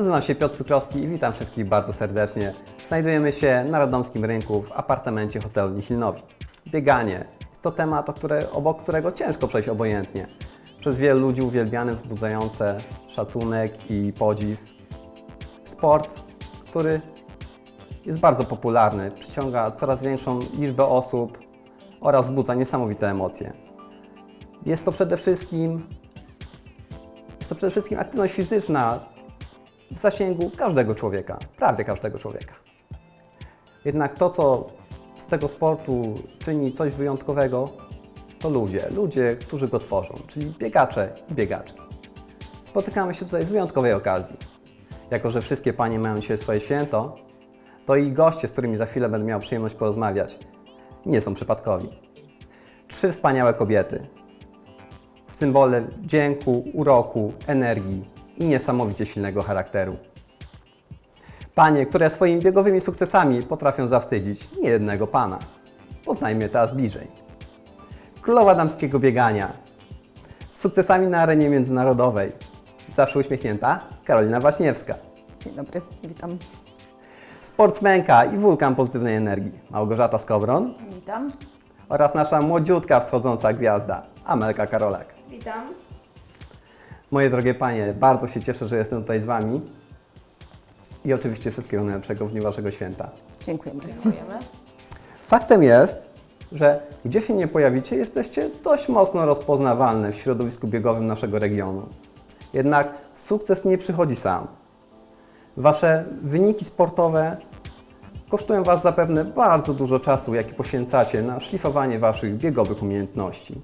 Nazywam się Piotr Cukrowski i witam wszystkich bardzo serdecznie. Znajdujemy się na Radomskim Rynku w apartamencie hotelu Nihilnowi. Bieganie jest to temat, obok którego ciężko przejść obojętnie. Przez wielu ludzi uwielbiany, wzbudzające szacunek i podziw. Sport, który jest bardzo popularny, przyciąga coraz większą liczbę osób oraz wzbudza niesamowite emocje. Jest to przede wszystkim jest to przede wszystkim aktywność fizyczna w zasięgu każdego człowieka, prawie każdego człowieka. Jednak to, co z tego sportu czyni coś wyjątkowego, to ludzie, ludzie, którzy go tworzą, czyli biegacze i biegaczki. Spotykamy się tutaj z wyjątkowej okazji. Jako, że wszystkie panie mają dzisiaj swoje święto, to i goście, z którymi za chwilę będę miał przyjemność porozmawiać, nie są przypadkowi. Trzy wspaniałe kobiety, symbole wdzięku, uroku, energii i niesamowicie silnego charakteru. Panie, które swoimi biegowymi sukcesami potrafią zawstydzić niejednego pana. Poznajmy teraz bliżej. Królowa damskiego biegania. Z sukcesami na arenie międzynarodowej. Zawsze uśmiechnięta Karolina Waśniewska. Dzień dobry, witam. Sportsmenka i wulkan pozytywnej energii Małgorzata Skowron Witam. oraz nasza młodziutka wschodząca gwiazda Amelka Karolek. Witam. Moje drogie panie, bardzo się cieszę, że jestem tutaj z wami. I oczywiście wszystkiego najlepszego w dniu waszego święta. Dziękujemy. Dziękujemy. Faktem jest, że gdzie się nie pojawicie, jesteście dość mocno rozpoznawalne w środowisku biegowym naszego regionu. Jednak sukces nie przychodzi sam. Wasze wyniki sportowe kosztują Was zapewne bardzo dużo czasu, jaki poświęcacie na szlifowanie Waszych biegowych umiejętności.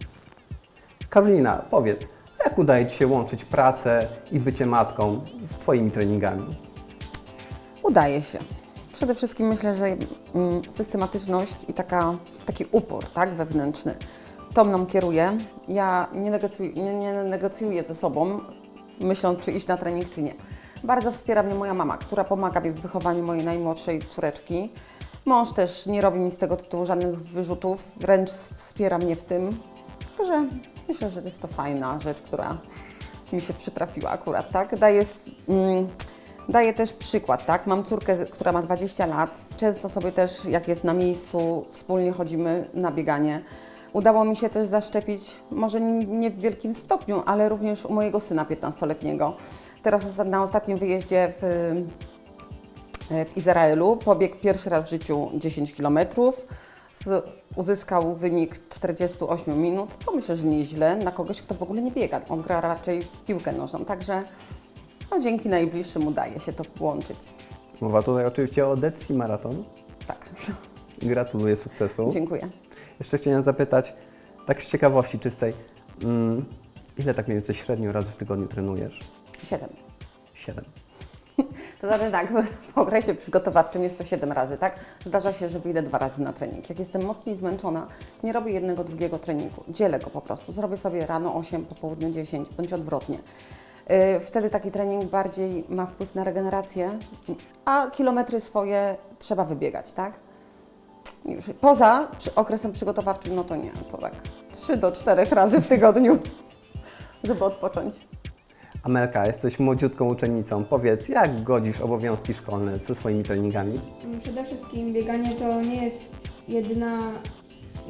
Karolina, powiedz, jak udaje Ci się łączyć pracę i bycie matką z Twoimi treningami? Udaje się. Przede wszystkim myślę, że mm, systematyczność i taka, taki upór tak, wewnętrzny, to mną kieruje. Ja nie negocjuję, nie, nie negocjuję ze sobą, myśląc, czy iść na trening, czy nie. Bardzo wspiera mnie moja mama, która pomaga mi w wychowaniu mojej najmłodszej córeczki. Mąż też nie robi mi z tego tytułu żadnych wyrzutów, wręcz wspiera mnie w tym. Także myślę, że jest to fajna rzecz, która mi się przytrafiła akurat, tak? Daje, mm, daje też przykład, tak? Mam córkę, która ma 20 lat. Często sobie też, jak jest na miejscu, wspólnie chodzimy na bieganie. Udało mi się też zaszczepić, może nie w wielkim stopniu, ale również u mojego syna 15-letniego. Teraz na ostatnim wyjeździe w, e, w Izraelu pobiegł pierwszy raz w życiu 10 kilometrów. Uzyskał wynik 48 minut, co myślę, że nieźle na kogoś, kto w ogóle nie biega. On gra raczej w piłkę nożną, także no, dzięki najbliższym udaje się to połączyć. Mowa tutaj oczywiście o Dead Sea Marathon. Tak, Gratuluję sukcesu. dziękuję. Jeszcze chciałem zapytać, tak z ciekawości czystej, mm, ile tak mniej więcej średnio razy w tygodniu trenujesz? Siedem. Siedem. To znaczy tak, w okresie przygotowawczym jest to 7 razy, tak? Zdarza się, że wyjdę dwa razy na trening. Jak jestem mocniej zmęczona, nie robię jednego, drugiego treningu. Dzielę go po prostu. Zrobię sobie rano 8, po południu 10, bądź odwrotnie. Yy, Wtedy taki trening bardziej ma wpływ na regenerację, a kilometry swoje trzeba wybiegać, tak? Już poza okresem przygotowawczym, no to nie, to tak 3 do 4 razy w tygodniu, żeby odpocząć. Amelka, jesteś młodziutką uczennicą. Powiedz, jak godzisz obowiązki szkolne ze swoimi treningami? Przede wszystkim bieganie to nie jest jedyna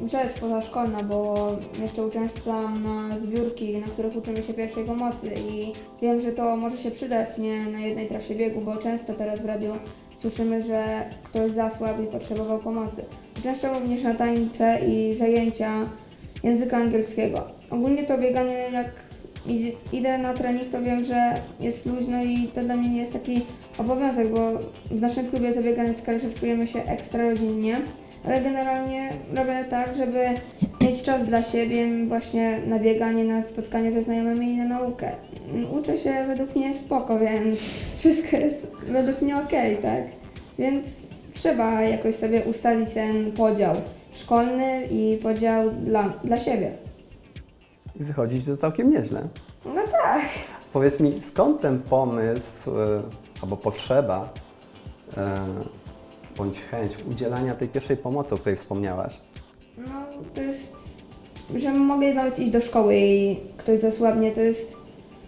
rzecz pozaszkolna, bo jeszcze uczęszczam na zbiórki, na których uczymy się pierwszej pomocy i wiem, że to może się przydać nie na jednej trasie biegu, bo często teraz w radiu słyszymy, że ktoś zasłabł i potrzebował pomocy. Uczęszczam również na tańce i zajęcia języka angielskiego. Ogólnie to bieganie jak idę na trening, to wiem, że jest luźno i to dla mnie nie jest taki obowiązek, bo w naszym klubie zabiegania z Kaliszew się ekstra rodzinnie, ale generalnie robię tak, żeby mieć czas dla siebie, właśnie na bieganie, na spotkanie ze znajomymi i na naukę. Uczę się według mnie spoko, więc wszystko jest według mnie okej, tak? Więc trzeba jakoś sobie ustalić ten podział szkolny i podział dla, dla siebie. I wychodzi ci to całkiem nieźle. No tak. Powiedz mi, skąd ten pomysł e, albo potrzeba e, bądź chęć udzielania tej pierwszej pomocy, o której wspomniałaś? No, to jest, że mogę nawet iść do szkoły i ktoś zasłabnie, to jest,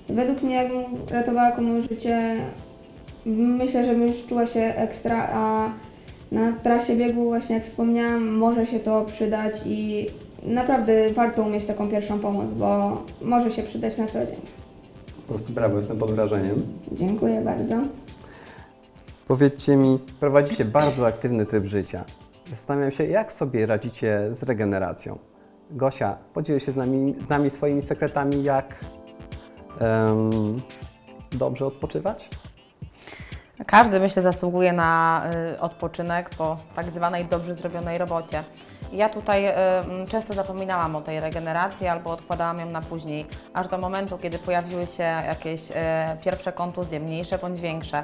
według mnie jakbym ratowała komuś życie, myślę, że bym czuła się ekstra, a na trasie biegu właśnie jak wspomniałam, może się to przydać i naprawdę warto umieć taką pierwszą pomoc, bo może się przydać na co dzień. Po prostu brawo, jestem pod wrażeniem. Dziękuję bardzo. Powiedzcie mi, prowadzicie bardzo aktywny tryb życia. Zastanawiam się, jak sobie radzicie z regeneracją. Gosia, podziel się z nami, z nami swoimi sekretami, jak em, dobrze odpoczywać? Każdy, myślę, zasługuje na y, odpoczynek po tak zwanej dobrze zrobionej robocie. Ja tutaj y, często zapominałam o tej regeneracji albo odkładałam ją na później, aż do momentu, kiedy pojawiły się jakieś y, pierwsze kontuzje, mniejsze bądź większe.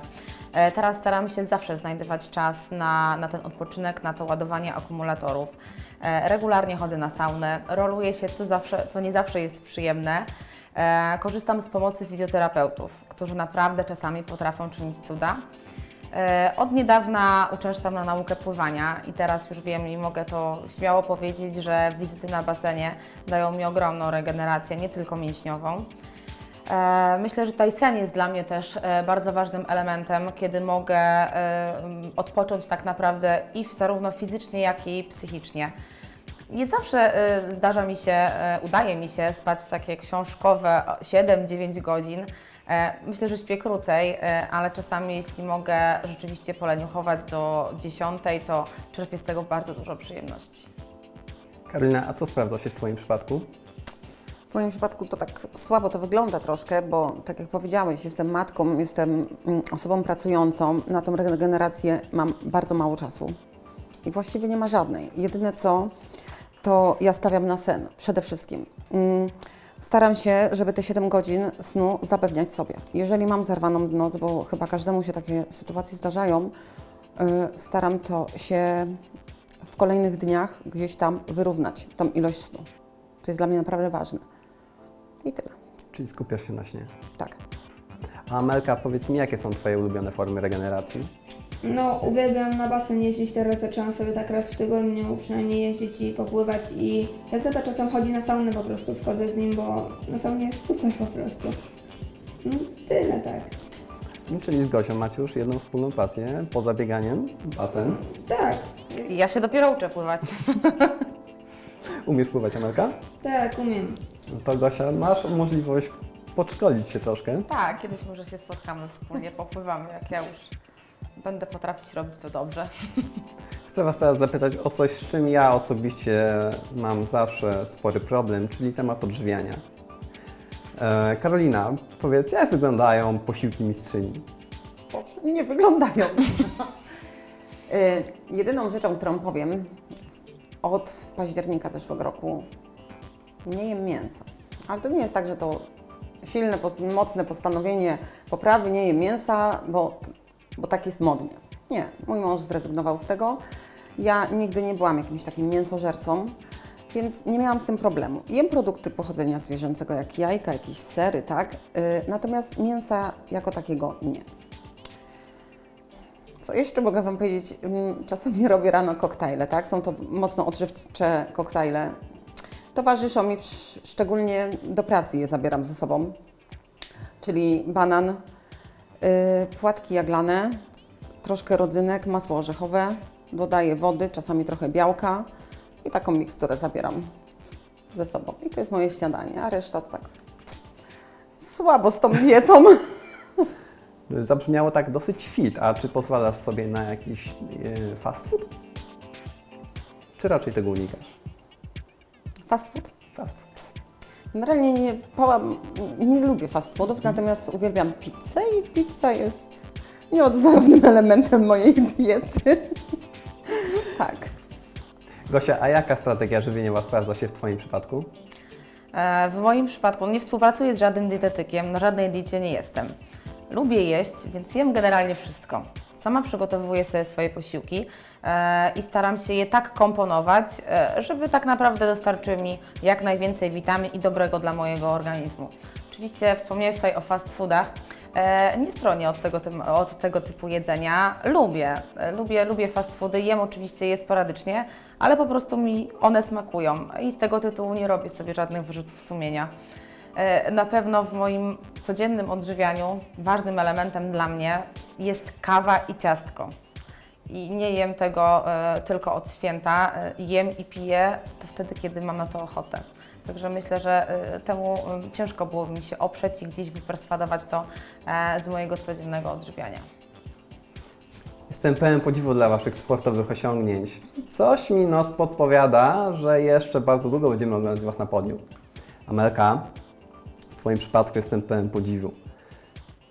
E, Teraz staram się zawsze znajdować czas na, na ten odpoczynek, na to ładowanie akumulatorów. E, Regularnie chodzę na saunę, roluję się, co, zawsze, co nie zawsze jest przyjemne. Korzystam z pomocy fizjoterapeutów, którzy naprawdę czasami potrafią czynić cuda. E, Od niedawna uczęszczam na naukę pływania i teraz już wiem i mogę to śmiało powiedzieć, że wizyty na basenie dają mi ogromną regenerację, nie tylko mięśniową. E, Myślę, że tutaj sen jest dla mnie też e, bardzo ważnym elementem, kiedy mogę odpocząć tak naprawdę i zarówno fizycznie, jak i psychicznie. Nie zawsze zdarza mi się, udaje mi się spać takie książkowe 7-9 godzin. E, Myślę, że śpię krócej, e, ale czasami jeśli mogę rzeczywiście poleniuchować do 10, to czerpię z tego bardzo dużo przyjemności. Karolina, a co sprawdza się w Twoim przypadku? W moim przypadku to tak słabo to wygląda troszkę, bo tak jak powiedziałeś, jestem matką, jestem mm, osobą pracującą, na tą regenerację mam bardzo mało czasu i właściwie nie ma żadnej. Jedyne co, to ja stawiam na sen przede wszystkim. Staram się, żeby te 7 godzin snu zapewniać sobie. Jeżeli mam zerwaną noc, bo chyba każdemu się takie sytuacje zdarzają, y, staram to się w kolejnych dniach gdzieś tam wyrównać, tą ilość snu. To jest dla mnie naprawdę ważne. I tyle. Czyli skupiasz się na śnie. Tak. A Amelka, powiedz mi, jakie są Twoje ulubione formy regeneracji? No, uwielbiam na basen jeździć, teraz zaczęłam sobie tak raz w tygodniu przynajmniej jeździć i popływać i jak tata czasem chodzi na saunę po prostu wchodzę z nim, bo na saunie jest super po prostu. No, tyle tak. No, Czyli z Gosią macie już jedną wspólną pasję poza bieganiem, basen. Tak, Ja się dopiero uczę pływać. Umiesz pływać, Amelka? tak, umiem. No to Gosia, masz możliwość podszkolić się troszkę. Tak, kiedyś może się spotkamy wspólnie, popływamy, jak ja już będę potrafić robić to dobrze. Chcę Was teraz zapytać o coś, z czym ja osobiście mam zawsze spory problem, czyli temat odżywiania. E, Karolina, powiedz, jak wyglądają posiłki mistrzyni? Boże, nie wyglądają. Y, Jedyną rzeczą, którą powiem, od października zeszłego roku nie jem mięsa. Ale to nie jest tak, że to silne, pos- mocne postanowienie poprawy, nie jem mięsa, bo, bo tak jest modnie. Nie, mój mąż zrezygnował z tego. Ja nigdy nie byłam jakimś takim mięsożercą, więc nie miałam z tym problemu. Jem produkty pochodzenia zwierzęcego, jak jajka, jakieś sery, tak? Y, Natomiast mięsa jako takiego nie. Co jeszcze mogę Wam powiedzieć? Mm, Czasami robię rano koktajle, tak? Są to mocno odżywcze koktajle. Towarzyszą mi, sz- szczególnie do pracy je zabieram ze sobą. Czyli banan, płatki jaglane, troszkę rodzynek, masło orzechowe, dodaję wody, czasami trochę białka i taką miksturę zabieram ze sobą. I to jest moje śniadanie, a reszta tak słabo z tą dietą. Zabrzmiało tak dosyć fit, a czy pozwalasz sobie na jakiś e, fast food? Czy raczej tego unikasz? Fast food. Fast food. Generalnie nie, pałam, nie lubię fast foodów, natomiast uwielbiam pizzę i pizza jest nieodzownym elementem mojej diety. tak. Gosia, a jaka strategia żywieniowa sprawdza się w Twoim przypadku? E, W moim przypadku nie współpracuję z żadnym dietetykiem, na żadnej diecie nie jestem. Lubię jeść, więc jem generalnie wszystko. Sama przygotowuję sobie swoje posiłki e, i staram się je tak komponować, e, żeby tak naprawdę dostarczyły mi jak najwięcej witamin i dobrego dla mojego organizmu. Oczywiście wspomniałeś tutaj o fast foodach. E, nie stronię od tego, od tego typu jedzenia. Lubię, lubię, lubię fast foody, jem oczywiście je sporadycznie, ale po prostu mi one smakują i z tego tytułu nie robię sobie żadnych wyrzutów sumienia. E, Na pewno w moim codziennym odżywianiu ważnym elementem dla mnie jest kawa i ciastko. I nie jem tego e, tylko od święta, e, jem i piję to wtedy, kiedy mam na to ochotę. Także myślę, że temu ciężko było mi się oprzeć i gdzieś wyperswadować to z mojego codziennego odżywiania. Jestem pełen podziwu dla Waszych sportowych osiągnięć. Coś mi nos podpowiada, że jeszcze bardzo długo będziemy oglądać Was na podium. Amelka, Twoim przypadku jestem pełen podziwu.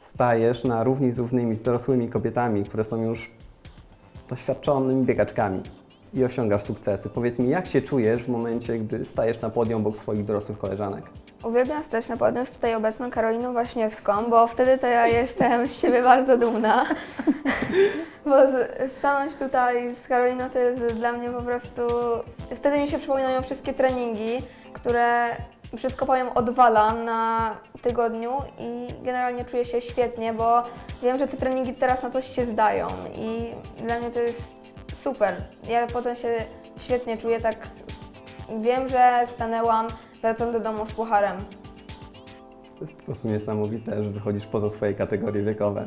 Stajesz na równi z równymi, z dorosłymi kobietami, które są już doświadczonymi biegaczkami i osiągasz sukcesy. Powiedz mi, jak się czujesz w momencie, gdy stajesz na podium obok swoich dorosłych koleżanek? Uwielbiam stać na podium z tutaj obecną Karoliną Waśniewską, bo wtedy to ja jestem z siebie bardzo dumna. Bo stanąć tutaj z Karoliną to jest dla mnie po prostu... Wtedy mi się przypominają wszystkie treningi, które, brzydko powiem, odwalam na tygodniu i generalnie czuję się świetnie, bo wiem, że te treningi teraz na coś się zdają i dla mnie to jest super. Ja potem się świetnie czuję, tak wiem, że stanęłam, wracam do domu z pucharem. To jest po prostu niesamowite, że wychodzisz poza swoje kategorie wiekowe.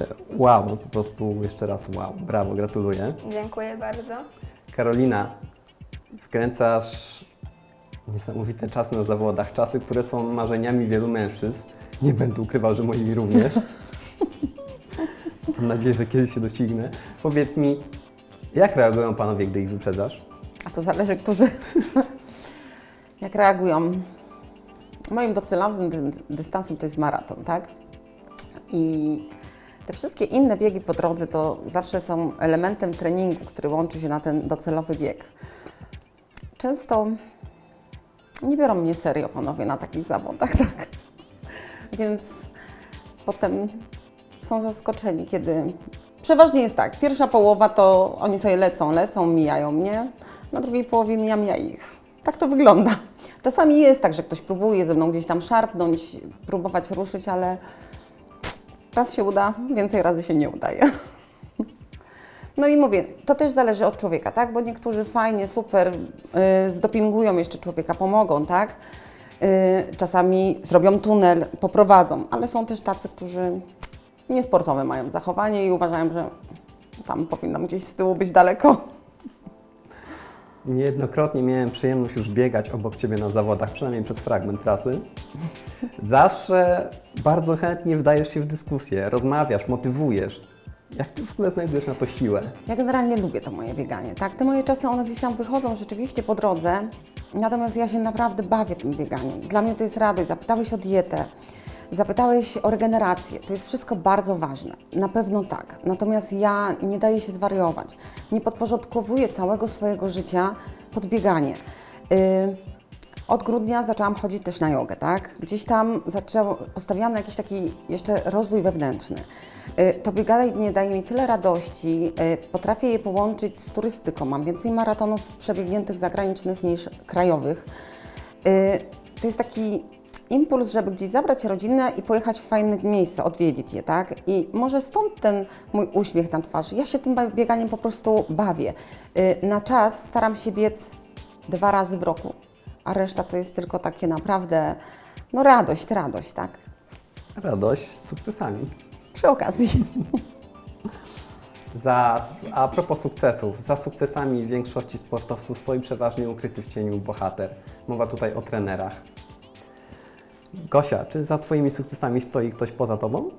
E, Wow, po prostu jeszcze raz wow, brawo, gratuluję. Dziękuję bardzo. Karolina, wkręcasz niesamowite czasy na zawodach, czasy, które są marzeniami wielu mężczyzn. Nie będę ukrywał, że moimi również. Mam nadzieję, że kiedyś się dosięgnę. Powiedz mi, jak reagują panowie, gdy ich wyprzedzasz? A to zależy, którzy jak reagują. Moim docelowym dy- dystansem to jest maraton, tak? I te wszystkie inne biegi po drodze to zawsze są elementem treningu, który łączy się na ten docelowy bieg. Często nie biorą mnie serio panowie na takich zawodach, tak? Więc potem są zaskoczeni, kiedy przeważnie jest tak, pierwsza połowa to oni sobie lecą, lecą, mijają mnie, na drugiej połowie mijam ja ich. Tak to wygląda. Czasami jest tak, że ktoś próbuje ze mną gdzieś tam szarpnąć, próbować ruszyć, ale raz się uda, więcej razy się nie udaje. No i mówię, to też zależy od człowieka, tak? Bo niektórzy fajnie, super y, zdopingują jeszcze człowieka, pomogą, tak? Y, czasami zrobią tunel, poprowadzą, ale są też tacy, którzy niesportowe mają zachowanie i uważają, że tam powinnam gdzieś z tyłu być daleko. Niejednokrotnie miałem przyjemność już biegać obok Ciebie na zawodach, przynajmniej przez fragment trasy. Zawsze bardzo chętnie wdajesz się w dyskusję, rozmawiasz, motywujesz. Jak Ty w ogóle znajdujesz na to siłę? Ja generalnie lubię to moje bieganie, tak? Te moje czasy, one gdzieś tam wychodzą rzeczywiście po drodze, natomiast ja się naprawdę bawię tym bieganiem. Dla mnie to jest radość. Zapytałeś o dietę, zapytałeś o regenerację. To jest wszystko bardzo ważne. Na pewno tak. Natomiast ja nie daję się zwariować. Nie podporządkowuję całego swojego życia pod bieganie. Y, od grudnia zaczęłam chodzić też na jogę, tak? Gdzieś tam zaczęło, postawiłam na jakiś taki jeszcze rozwój wewnętrzny. Y, To bieganie daje mi tyle radości, y, potrafię je połączyć z turystyką. Mam więcej maratonów przebiegniętych zagranicznych niż krajowych. Y, To jest taki impuls, żeby gdzieś zabrać rodzinę i pojechać w fajne miejsce, odwiedzić je, tak? I może stąd ten mój uśmiech na twarzy. Ja się tym bieganiem po prostu bawię. Na czas staram się biec dwa razy w roku, a reszta to jest tylko takie naprawdę, no radość, radość, tak? Radość z sukcesami. Przy okazji. Za, a propos sukcesów, za sukcesami większości sportowców stoi przeważnie ukryty w cieniu bohater. Mowa tutaj o trenerach. Gosia, czy za Twoimi sukcesami stoi ktoś poza Tobą?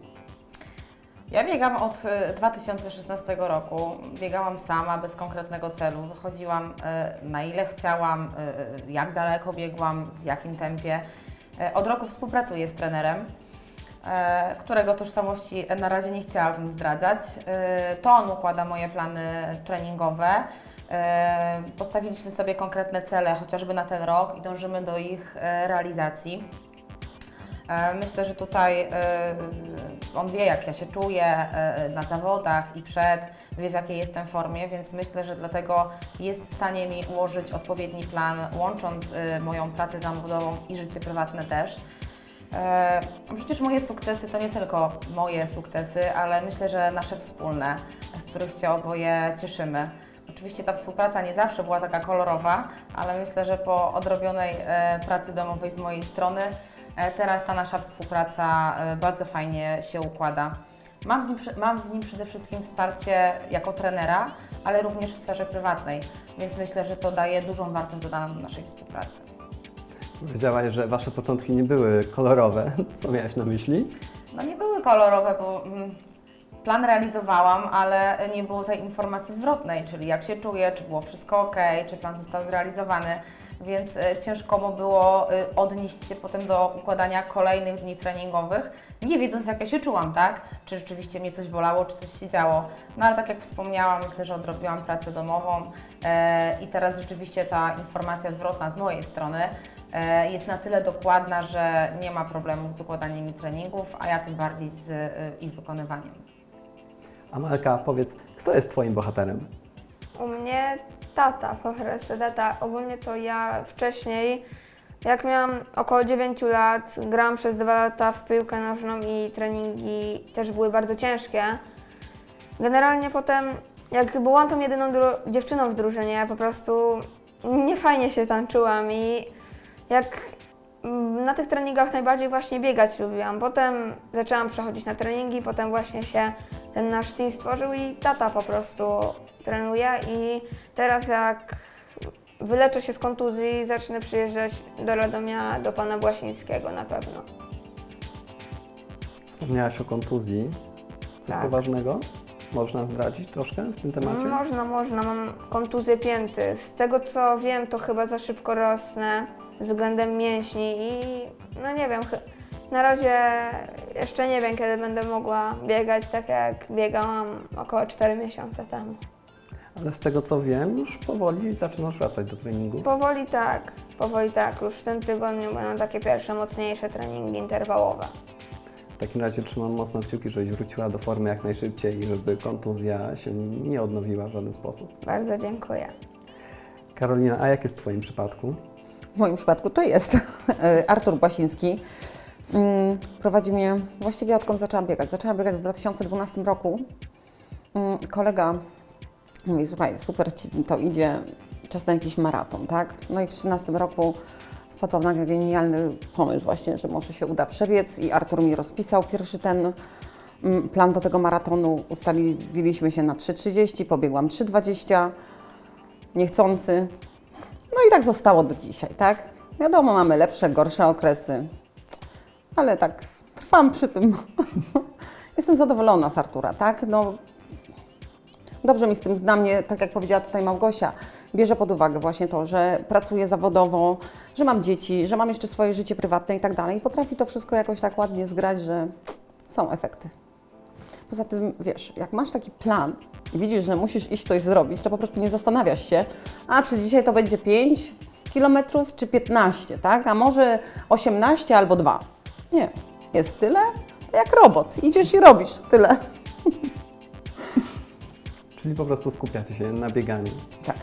Ja biegam od e, 2016 roku. Biegałam sama, bez konkretnego celu. Wychodziłam e, na ile chciałam, e, jak daleko biegłam, w jakim tempie. E, Od roku współpracuję z trenerem, e, którego tożsamości na razie nie chciałabym zdradzać. E, To on układa moje plany treningowe. E, Postawiliśmy sobie konkretne cele, chociażby na ten rok i dążymy do ich e, realizacji. E, Myślę, że tutaj e, on wie, jak ja się czuję e, na zawodach i przed, wie, w jakiej jestem formie, więc myślę, że dlatego jest w stanie mi ułożyć odpowiedni plan, łącząc e, moją pracę zawodową i życie prywatne też. E, Przecież moje sukcesy to nie tylko moje sukcesy, ale myślę, że nasze wspólne, z których się oboje cieszymy. Oczywiście ta współpraca nie zawsze była taka kolorowa, ale myślę, że po odrobionej e, pracy domowej z mojej strony e, teraz ta nasza współpraca bardzo fajnie się układa. Mam, nim, mam w nim przede wszystkim wsparcie jako trenera, ale również w sferze prywatnej, więc myślę, że to daje dużą wartość dodaną do naszej współpracy. Powiedziałaś, że wasze początki nie były kolorowe. Co miałeś na myśli? No nie były kolorowe, bo mm, plan realizowałam, ale nie było tej informacji zwrotnej, czyli jak się czuję, czy było wszystko ok, czy plan został zrealizowany, więc e, ciężko mu było e, odnieść się potem do układania kolejnych dni treningowych, nie wiedząc jak ja się czułam, tak? Czy rzeczywiście mnie coś bolało, czy coś się działo. No ale tak jak wspomniałam, myślę, że odrobiłam pracę domową e, i teraz rzeczywiście ta informacja zwrotna z mojej strony jest na tyle dokładna, że nie ma problemów z układaniem mi treningów, a ja tym bardziej z e, ich wykonywaniem. Amelka, powiedz, kto jest twoim bohaterem? U mnie tata po prostu, tata. Ogólnie to ja wcześniej, jak miałam około 9 lat, grałam przez 2 lata w piłkę nożną i treningi też były bardzo ciężkie. Generalnie potem, jak byłam tą jedyną dziewczyną w drużynie, po prostu nie fajnie się tam czułam i jak na tych treningach najbardziej właśnie biegać lubiłam. Potem zaczęłam przechodzić na treningi, potem właśnie się ten nasz team stworzył i tata po prostu trenuje i teraz jak wyleczę się z kontuzji, zacznę przyjeżdżać do Radomia do pana Błasińskiego na pewno. Wspomniałaś o kontuzji. Coś Tak. poważnego? Można zdradzić troszkę w tym temacie? Można, można, mam kontuzję pięty. Z tego co wiem, to chyba za szybko rosnę względem mięśni i no nie wiem, na razie jeszcze nie wiem, kiedy będę mogła biegać tak jak biegałam około 4 miesiące temu. Ale z tego co wiem, już powoli zaczynasz wracać do treningu. Powoli tak, powoli tak. Już w tym tygodniu będą takie pierwsze mocniejsze treningi interwałowe. W takim razie trzymam mocno kciuki, żebyś wróciła do formy jak najszybciej i żeby kontuzja się nie odnowiła w żaden sposób. Bardzo dziękuję. Karolina, a jak jest w Twoim przypadku? W moim przypadku to jest Artur Basiński. Mm, Prowadzi mnie właściwie odkąd zaczęłam biegać. Zaczęłam biegać w 2012 roku. Mm, Kolega mówi, słuchaj, super Ci to idzie, czas na jakiś maraton, tak? No i w 2013 roku wpadłam na genialny pomysł właśnie, że może się uda przebiec i Artur mi rozpisał pierwszy ten mm, plan do tego maratonu. Ustaliliśmy się na 3,30, pobiegłam 3,20, niechcący. No i tak zostało do dzisiaj, tak? Wiadomo, mamy lepsze, gorsze okresy, ale tak trwam przy tym. Jestem zadowolona z Artura, tak? No, dobrze mi z tym zna mnie, tak jak powiedziała tutaj Małgosia, bierze pod uwagę właśnie to, że pracuję zawodowo, że mam dzieci, że mam jeszcze swoje życie prywatne i tak dalej. I potrafi to wszystko jakoś tak ładnie zgrać, że są efekty. Poza tym, wiesz, jak masz taki plan i widzisz, że musisz iść coś zrobić, to po prostu nie zastanawiasz się, a czy dzisiaj to będzie 5 kilometrów, czy 15, tak? A może 18 albo 2. Nie, jest tyle, to jak robot. Idziesz i robisz tyle. Czyli po prostu skupiacie się na bieganiu. Tak.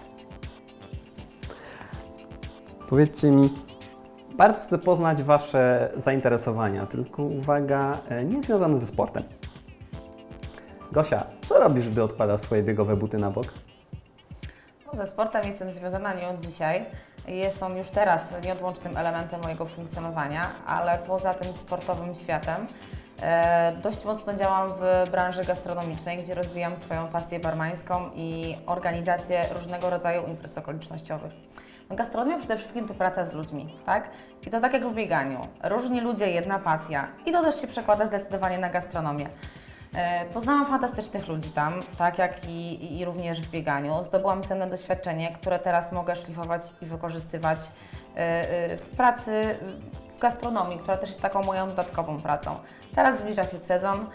Powiedzcie mi, bardzo chcę poznać Wasze zainteresowania, tylko uwaga, e, nie związane ze sportem. Gosia, co robisz, gdy odkładasz swoje biegowe buty na bok? No, ze sportem jestem związana nie od dzisiaj. Jest on już teraz nieodłącznym elementem mojego funkcjonowania, ale poza tym sportowym światem e, dość mocno działam w branży gastronomicznej, gdzie rozwijam swoją pasję barmańską i organizację różnego rodzaju imprez okolicznościowych. No, gastronomia przede wszystkim to praca z ludźmi, tak? I to tak jak w bieganiu. Różni ludzie, jedna pasja. I to też się przekłada zdecydowanie na gastronomię. E, Poznałam fantastycznych ludzi tam, tak jak i, i również w bieganiu. Zdobyłam cenne doświadczenie, które teraz mogę szlifować i wykorzystywać e, e, w pracy w gastronomii, która też jest taką moją dodatkową pracą. Teraz zbliża się sezon,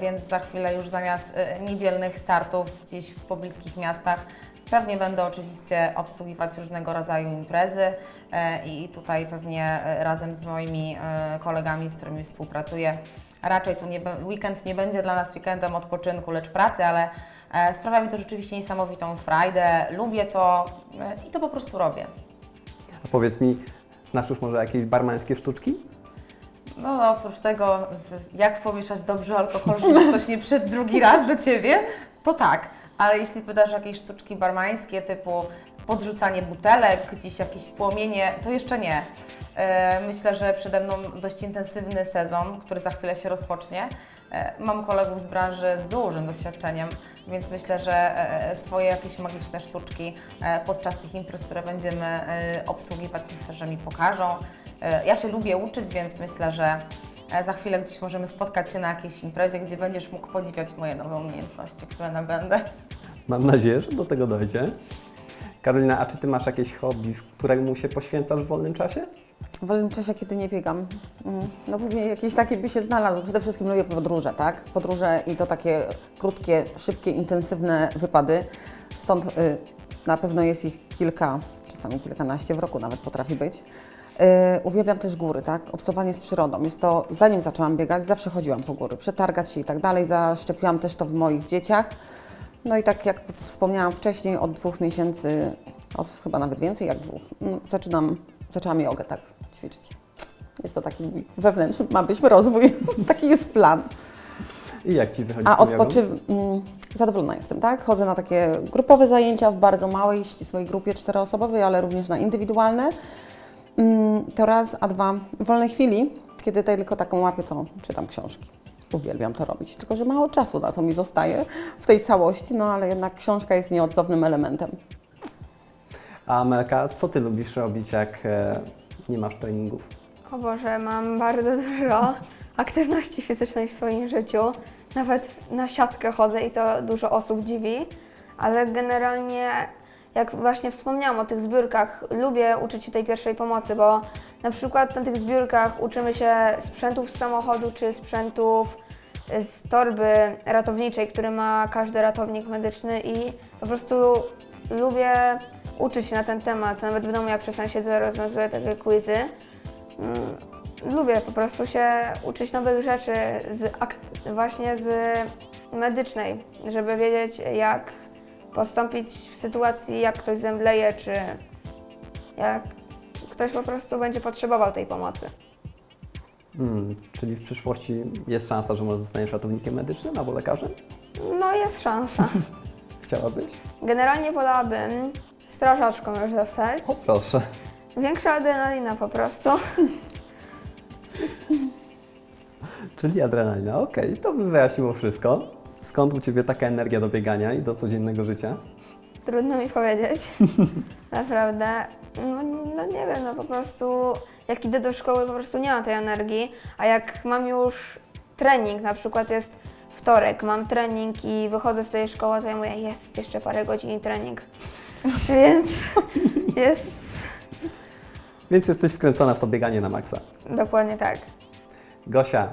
więc za chwilę już zamiast niedzielnych startów gdzieś w pobliskich miastach Pewnie będę oczywiście obsługiwać różnego rodzaju imprezy i tutaj pewnie razem z moimi kolegami, z którymi współpracuję. Raczej tu nie, weekend nie będzie dla nas weekendem odpoczynku, lecz pracy, ale e, sprawia mi to rzeczywiście niesamowitą frajdę. Lubię to e, i to po prostu robię. A powiedz mi, znasz już może jakieś barmańskie sztuczki? No oprócz tego, jak pomieszać dobrze alkohol, żeby ktoś nie przyszedł drugi raz do Ciebie, to tak. Ale jeśli pytasz o jakieś sztuczki barmańskie typu podrzucanie butelek, gdzieś jakieś płomienie, to jeszcze nie. E, Myślę, że przede mną dość intensywny sezon, który za chwilę się rozpocznie. E, Mam kolegów z branży z dużym doświadczeniem, więc myślę, że e, swoje jakieś magiczne sztuczki podczas tych imprez, które będziemy obsługiwać, myślę, że mi pokażą. Ja się lubię uczyć, więc myślę, że za chwilę gdzieś możemy spotkać się na jakiejś imprezie, gdzie będziesz mógł podziwiać moje nowe umiejętności, które nabędę. Mam nadzieję, że do tego dojdzie. Karolina, a czy ty masz jakieś hobby, któremu się poświęcasz w wolnym czasie? W wolnym czasie, kiedy nie biegam, mm, no pewnie jakieś takie by się znalazło. Przede wszystkim lubię podróże, tak? Podróże i to takie krótkie, szybkie, intensywne wypady. Stąd y, na pewno jest ich kilka, czasami kilkanaście w roku nawet potrafi być. Y, uwielbiam też góry, tak? Obcowanie z przyrodą. Jest to, zanim zaczęłam biegać, zawsze chodziłam po góry, przetargać się i tak dalej. Zaszczepiłam też to w moich dzieciach. No i tak jak wspomniałam wcześniej, od dwóch miesięcy, od chyba nawet więcej jak dwóch, no, zaczynam, zaczęłam jogę tak ćwiczyć. Jest to taki wewnętrzny, ma być rozwój, taki jest plan. I jak ci wychodzi A odpoczyw... Mm, zadowolona jestem, tak? Chodzę na takie grupowe zajęcia w bardzo małej, ścisłej grupie czteroosobowej, ale również na indywidualne. Mm, to raz, a dwa, w wolnej chwili, kiedy tylko taką łapię, to czytam książki. Uwielbiam to robić, tylko że mało czasu na to mi zostaje w tej całości, no ale jednak książka jest nieodzownym elementem. A Amelka, co ty lubisz robić, jak e, nie masz treningów? O Boże, mam bardzo dużo aktywności fizycznej w swoim życiu. Nawet na siatkę chodzę i to dużo osób dziwi, ale generalnie, jak właśnie wspomniałam o tych zbiórkach, lubię uczyć się tej pierwszej pomocy, bo na przykład na tych zbiórkach uczymy się sprzętów z samochodu czy sprzętów z torby ratowniczej, który ma każdy ratownik medyczny i po prostu lubię uczyć się na ten temat. Nawet w domu, jak czasem siedzę, rozwiązuję takie quizy. Mm, Lubię po prostu się uczyć nowych rzeczy z właśnie z medycznej, żeby wiedzieć jak postąpić w sytuacji, jak ktoś zemdleje, czy jak ktoś po prostu będzie potrzebował tej pomocy. Hmm, czyli w przyszłości jest szansa, że może zostaniesz ratownikiem medycznym albo lekarzem? No jest szansa. Chciałabyś? Generalnie wolałabym strażaczką już zostać. O proszę. Większa adrenalina po prostu. Czyli adrenalina, okej, to by wyjaśniło wszystko. Skąd u Ciebie taka energia do biegania i do codziennego życia? Trudno mi powiedzieć. Naprawdę. No, no nie wiem, no po prostu jak idę do szkoły, po prostu nie mam tej energii, a jak mam już trening, na przykład jest wtorek, mam trening i wychodzę z tej szkoły, to ja mówię, jest jeszcze parę godzin i trening. Więc jest Więc jesteś wkręcona w to bieganie na maksa. dokładnie tak. Gosia,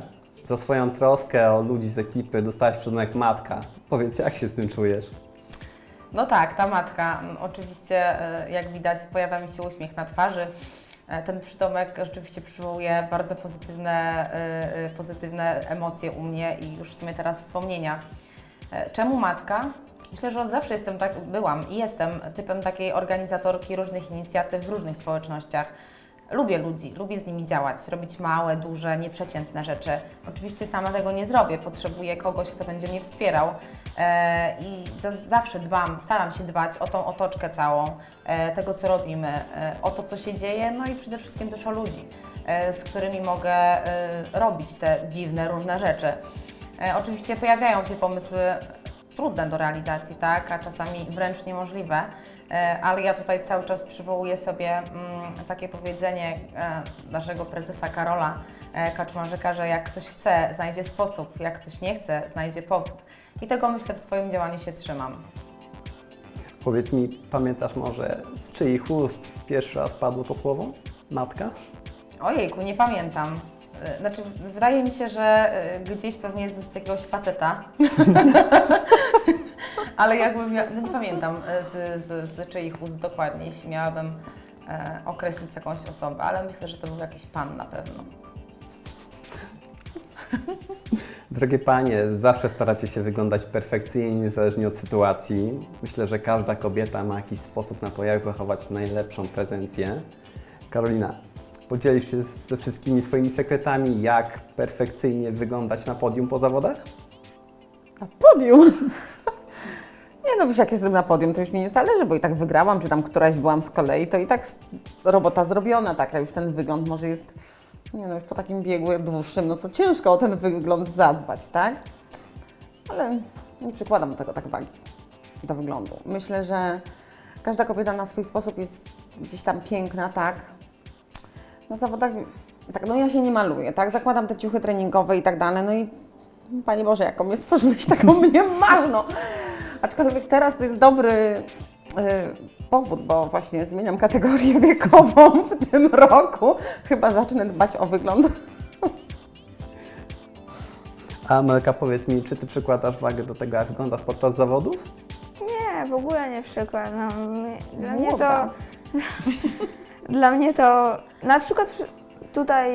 za swoją troskę o ludzi z ekipy dostałaś przydomek matka. Powiedz, jak się z tym czujesz? No tak, ta matka. Oczywiście, e, jak widać, pojawia mi się uśmiech na twarzy. E, Ten przydomek rzeczywiście przywołuje bardzo pozytywne, e, pozytywne emocje u mnie i już w sumie teraz wspomnienia. Czemu matka? Myślę, że od zawsze jestem tak, byłam i jestem typem takiej organizatorki różnych inicjatyw w różnych społecznościach. Lubię ludzi, lubię z nimi działać, robić małe, duże, nieprzeciętne rzeczy. Oczywiście sama tego nie zrobię, potrzebuję kogoś, kto będzie mnie wspierał e, i za, zawsze dbam, staram się dbać o tą otoczkę całą, e, tego co robimy, e, o to co się dzieje, no i przede wszystkim też o ludzi, e, z którymi mogę e, robić te dziwne, różne rzeczy. E, oczywiście pojawiają się pomysły trudne do realizacji, tak, a czasami wręcz niemożliwe, e, ale ja tutaj cały czas przywołuję sobie mm, takie powiedzenie e, naszego prezesa Karola e, Kaczmarzyka, że jak ktoś chce, znajdzie sposób, jak ktoś nie chce, znajdzie powód. I tego myślę w swoim działaniu się trzymam. Powiedz mi, pamiętasz może z czyich ust pierwszy raz padło to słowo? Matka? Ojejku, nie pamiętam. Znaczy, wydaje mi się, że gdzieś pewnie jest z jakiegoś faceta. Ale jakbym mia- no nie pamiętam e, z, z, z czyich ust dokładnie, jeśli miałabym e, określić jakąś osobę, ale myślę, że to był jakiś pan na pewno. Drogie panie, zawsze staracie się wyglądać perfekcyjnie, niezależnie od sytuacji. Myślę, że każda kobieta ma jakiś sposób na to, jak zachować najlepszą prezencję. Karolina, podzielisz się ze wszystkimi swoimi sekretami, jak perfekcyjnie wyglądać na podium po zawodach? Na podium? Nie no, wiesz, jak jestem na podium, to już mi nie zależy, bo i tak wygrałam, czy tam któraś byłam z kolei, to i tak robota zrobiona, tak, a już ten wygląd może jest, nie no, już po takim biegu dłuższym, no to ciężko o ten wygląd zadbać, tak? Ale nie przykładam do tego tak wagi, do wyglądu. Myślę, że każda kobieta na swój sposób jest gdzieś tam piękna, tak? Na zawodach, tak, no ja się nie maluję, tak? Zakładam te ciuchy treningowe i tak dalej, no i Panie Boże, jaką mnie stworzyłeś, taką mnie masz, no. Aczkolwiek teraz to jest dobry y, powód, bo właśnie zmieniam kategorię wiekową w tym roku. Chyba zacznę dbać o wygląd. A Amelka, powiedz mi, czy ty przykładasz wagę do tego, jak wyglądasz podczas zawodów? Nie, w ogóle nie przykładam. Dla mnie to... Dla mnie to... Na przykład tutaj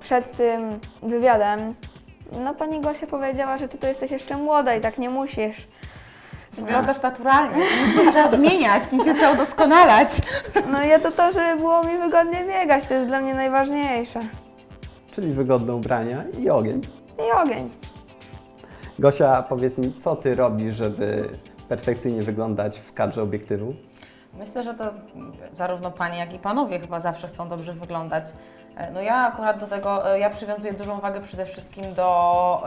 przed tym wywiadem no pani Gosia powiedziała, że ty to jesteś jeszcze młoda i tak nie musisz. Wyglądasz naturalnie, nic nie trzeba zmieniać, nic nie trzeba udoskonalać. No ja to to, żeby było mi wygodnie biegać, to jest dla mnie najważniejsze. Czyli wygodne ubrania i ogień. I ogień. Gosia, powiedz mi, co ty robisz, żeby perfekcyjnie wyglądać w kadrze obiektywu? Myślę, że to zarówno panie, jak i panowie chyba zawsze chcą dobrze wyglądać. E, No ja akurat do tego, e, ja przywiązuję dużą wagę przede wszystkim do,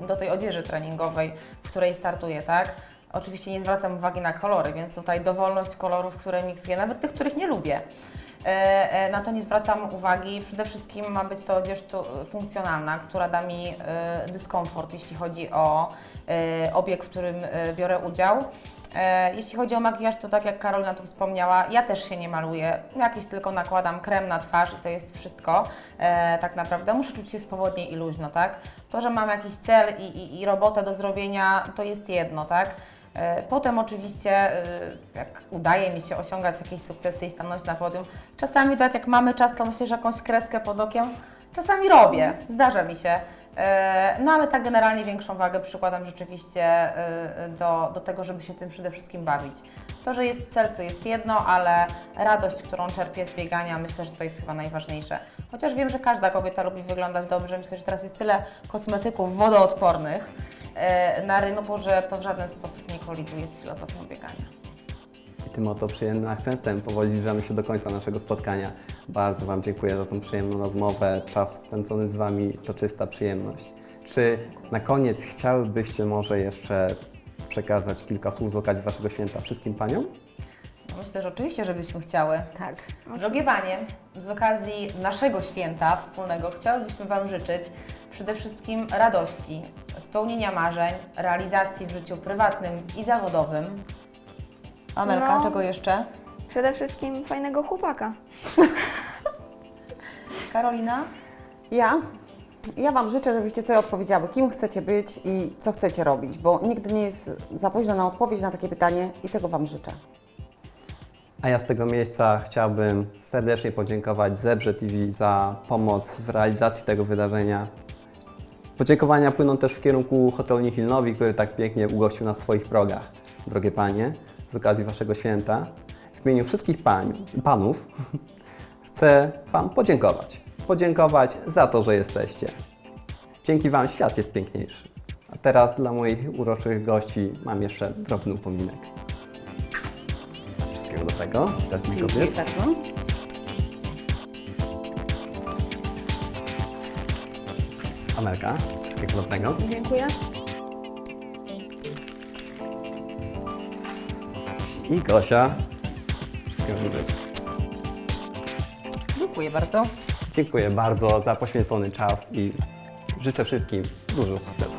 em, do tej odzieży treningowej, w której startuję, tak? Oczywiście nie zwracam uwagi na kolory, więc tutaj dowolność kolorów, które miksuję, nawet tych, których nie lubię. E, e, Na to nie zwracam uwagi. Przede wszystkim ma być to odzież tu, funkcjonalna, która da mi e, dyskomfort, jeśli chodzi o e, obieg, w którym e, biorę udział. E, Jeśli chodzi o makijaż, to tak jak Karolina tu wspomniała, ja też się nie maluję. Jakiś tylko nakładam krem na twarz i to jest wszystko. E, tak naprawdę muszę czuć się swobodnie i luźno, tak? To, że mam jakiś cel i, i, i robotę do zrobienia, to jest jedno, tak? E, Potem oczywiście, e, jak udaje mi się osiągać jakieś sukcesy i stanąć na podium, czasami tak jak mamy czas, to myślę, że jakąś kreskę pod okiem czasami robię, zdarza mi się. E, No ale tak generalnie większą wagę przykładam rzeczywiście do, do tego, żeby się tym przede wszystkim bawić. To, że jest cel, to jest jedno, ale radość, którą czerpię z biegania, myślę, że to jest chyba najważniejsze. Chociaż wiem, że każda kobieta lubi wyglądać dobrze. Myślę, że teraz jest tyle kosmetyków wodoodpornych na rynku, że to w żaden sposób nie koliduje z filozofią biegania. I tym oto przyjemnym akcentem powoli zbliżamy się do końca naszego spotkania. Bardzo Wam dziękuję za tą przyjemną rozmowę. Czas spędzony z Wami to czysta przyjemność. Czy na koniec chciałybyście może jeszcze przekazać kilka słów z okazji Waszego święta wszystkim Paniom? No Myślę, że oczywiście, żebyśmy chciały. Tak. Drogie Panie, z okazji naszego święta wspólnego chciałybyśmy Wam życzyć przede wszystkim radości, spełnienia marzeń, realizacji w życiu prywatnym i zawodowym. Amelka, No. czego jeszcze? Przede wszystkim fajnego chłopaka. Karolina? Ja? Ja Wam życzę, żebyście sobie odpowiedziały, kim chcecie być i co chcecie robić, bo nigdy nie jest za późno na odpowiedź na takie pytanie i tego Wam życzę. A ja z tego miejsca chciałbym serdecznie podziękować Zebrze TV za pomoc w realizacji tego wydarzenia. Podziękowania płyną też w kierunku hotelu Nihilnowi, który tak pięknie ugościł nas w swoich progach. Drogie Panie, z okazji Waszego święta, w imieniu wszystkich pań, panów chcę Wam podziękować. Podziękować za to, że jesteście. Dzięki Wam świat jest piękniejszy. A teraz dla moich uroczych gości mam jeszcze drobny upominek. Wszystkiego dobrego kobiet. bardzo. Amelka, wszystkiego dobrego. Dziękuję. I Gosia, wszystkiego dobrego. Dziękuję bardzo. Dziękuję bardzo za poświęcony czas i życzę wszystkim dużo sukcesu.